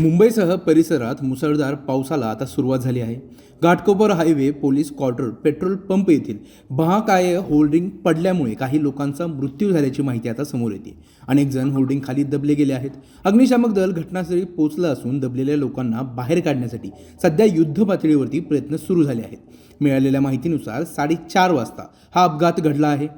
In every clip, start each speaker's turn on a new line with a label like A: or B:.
A: मुंबईसह परिसरात मुसळधार पावसाला आता सुरुवात झाली आहे. Ghatkopar highway police quarter petrol pump येथील महाकाय होल्डिंग पडल्यामुळे काही लोकांचा मृत्यू झाल्याची माहिती आता समोर येते. अनेक जण होल्डिंग खाली दबले गेले आहेत. अग्निशामक दल घटनास्थळी पोहोचलं असून दबलेल्या लोकांना बाहेर काढण्यासाठी सध्या युद्ध पातळीवरती प्रयत्न सुरू झाले आहेत. मिळालेल्या माहितीनुसार साडेचार वाजता हा अपघात घडला आहे.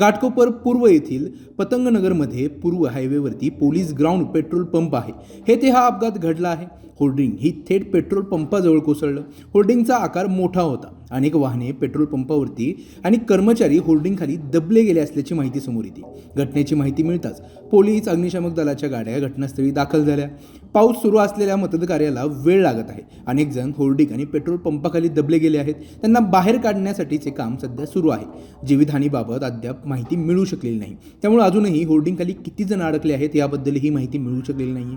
A: घाटकोपर पूर्व येथील पतंगनगरमध्ये पूर्व हायवेवरती पोलीस ग्राउंड पेट्रोल पंप आहे. हे ते हा अपघात घडला आहे. होर्डिंग ही थेट पेट्रोल पंपाजवळ कोसळलं. होर्डिंगचा आकार मोठा होता. अनेक वाहने पेट्रोल पंपावरती आणि कर्मचारी होर्डिंगखाली दबले गेले असल्याची माहिती समोर येते. घटनेची माहिती मिळताच पोलीस अग्निशामक दलाच्या गाड्या घटनास्थळी दाखल झाल्या. पाऊस सुरू असलेल्या मतदार्याला वेळ लागत आहे. अनेक जण होर्डिंग आणि पेट्रोल पंपाखाली दबले गेले आहेत. त्यांना बाहेर काढण्यासाठीचे काम सध्या सुरू आहे. जीवितहानीबाबत अद्याप माहिती मिळू शकलेली नाही. त्यामुळे अजूनही होर्डिंगखाली किती जण अडकले आहेत याबद्दलही माहिती मिळू शकलेली नाही